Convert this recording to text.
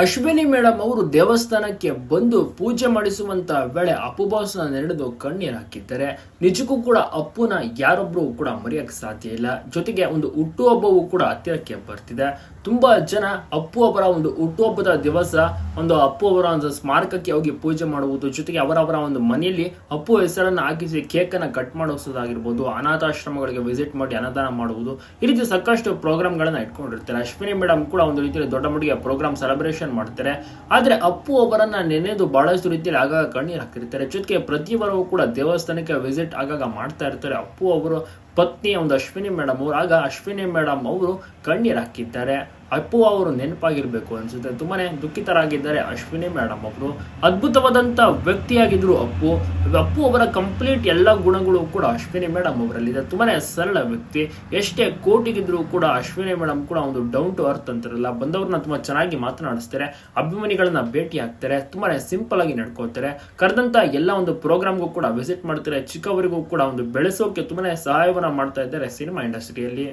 Ashwini madam ಅವರು ದೇವಸ್ಥಾನಕ್ಕೆ ಬಂದು ಪೂಜೆ ಮಾಡಿಸುವಂತ ವೇಳೆ ಅಪ್ಪು ಬಾಸ್ನ ನೆನೆದು ಕಣ್ಣೀರು ಹಾಕಿದ್ದಾರೆ. ನಿಜಕ್ಕೂ ಕೂಡ ಅಪ್ಪುನ ಯಾರೊಬ್ರು ಕೂಡ ಮರೆಯಕ್ಕೆ ಸಾಧ್ಯ ಇಲ್ಲ. ಜೊತೆಗೆ ಒಂದು ಹುಟ್ಟುಹಬ್ಬವೂ ಕೂಡ ಹತ್ತಿರಕ್ಕೆ ಬರ್ತಿದೆ. ತುಂಬಾ ಜನ ಅಪ್ಪು ಅವರ ಒಂದು ಹುಟ್ಟುಹಬ್ಬದ ದಿವಸ ಒಂದು ಅಪ್ಪು ಅವರ ಒಂದು ಸ್ಮಾರಕಕ್ಕೆ ಹೋಗಿ ಪೂಜೆ ಮಾಡುವುದು, ಜೊತೆಗೆ ಅವರವರ ಒಂದು ಮನೆಯಲ್ಲಿ ಅಪ್ಪು ಹೆಸರನ್ನು ಹಾಕಿಸಿ ಕೇಕ್ ಅನ್ನ ಕಟ್ ಮಾಡಿಸೋದಾಗಿರ್ಬೋದು ಅನಾಥಾಶ್ರಮಗಳಿಗೆ ವಿಸಿಟ್ ಮಾಡಿ ಅನ್ನದಾನ ಮಾಡುವುದು. ಈ ರೀತಿ ಸಾಕಷ್ಟು ಪ್ರೋಗ್ರಾಮ್ಗಳನ್ನ ಇಟ್ಕೊಂಡಿರ್ತಾರೆ. ಅಶ್ವಿನಿ ಮೇಡಮ್ ಕೂಡ ಒಂದು ರೀತಿಯಲ್ಲಿ ದೊಡ್ಡ ಮಟ್ಟಿಗೆ ಪ್ರೋಗ್ರಾಮ್ ಸೆಲೆಬ್ರೇಷನ್ ಮಾಡ್ತಾರೆ. ಆದ್ರೆ ಅಪ್ಪು ಅವರನ್ನ ನೆನೆದು ಬಹಳಷ್ಟು ರೀತಿಯಲ್ಲಿ ಆಗಾಗ ಕಣ್ಣೀರು ಹಾಕಿರ್ತಾರೆ. ಜೊತೆಗೆ ಪ್ರತಿ ವಾರವೂ ಕೂಡ ದೇವಸ್ಥಾನಕ್ಕೆ ವಿಸಿಟ್ ಆಗಾಗ ಮಾಡ್ತಾ ಇರ್ತಾರೆ. ಅಪ್ಪು ಅವರು, ಪತ್ನಿ, ಒಂದು ಅಶ್ವಿನಿ ಮೇಡಮ್ ಅವರು. ಆಗ ಅಶ್ವಿನಿ ಮೇಡಮ್ ಅವರು ಕಣ್ಣೀರು ಹಾಕಿದ್ದಾರೆ. ಅಪ್ಪು ಅವರು ನೆನಪಾಗಿರ್ಬೇಕು ಅನ್ಸುತ್ತೆ. ತುಂಬಾನೇ ದುಃಖಿತರಾಗಿದ್ದಾರೆ ಅಶ್ವಿನಿ ಮೇಡಮ್ ಅವರು. ಅದ್ಭುತವಾದಂತ ವ್ಯಕ್ತಿಯಾಗಿದ್ರು ಅಪ್ಪು. ಅಪ್ಪು ಅವರ ಕಂಪ್ಲೀಟ್ ಎಲ್ಲ ಗುಣಗಳು ಕೂಡ ಅಶ್ವಿನಿ ಮೇಡಮ್ ಅವರಲ್ಲಿದೆ. ತುಂಬಾನೇ ಸರಳ ವ್ಯಕ್ತಿ. ಎಷ್ಟೇ ಕೋಟಿಗಿದ್ರು ಕೂಡ ಅಶ್ವಿನಿ ಮೇಡಮ್ ಕೂಡ ಒಂದು ಡೌನ್ ಟು ಅರ್ತ್ ಅಂತಾರಲ್ಲ. ಬಂದವ್ರನ್ನ ತುಂಬಾ ಚೆನ್ನಾಗಿ ಮಾತನಾಡಿಸ್ತಾರೆ. ಅಭಿಮಾನಿಗಳನ್ನ ಭೇಟಿ ಆಗ್ತಾರೆ. ತುಂಬಾನೇ ಸಿಂಪಲ್ ಆಗಿ ನಡ್ಕೋತಾರೆ ಕರೆದಂತ ಎಲ್ಲ ಒಂದು ಪ್ರೋಗ್ರಾಮ್ಗೂ ಕೂಡ ವಿಸಿಟ್ ಮಾಡ್ತಾರೆ. ಚಿಕ್ಕವರಿಗೂ ಕೂಡ ಒಂದು ಬೆಳೆಸೋಕೆ ತುಂಬಾನೇ ಸಹಾಯವನ್ನ ಮಾಡ್ತಾ ಇದ್ದಾರೆ ಸಿನಿಮಾ ಇಂಡಸ್ಟ್ರಿಯಲ್ಲಿ.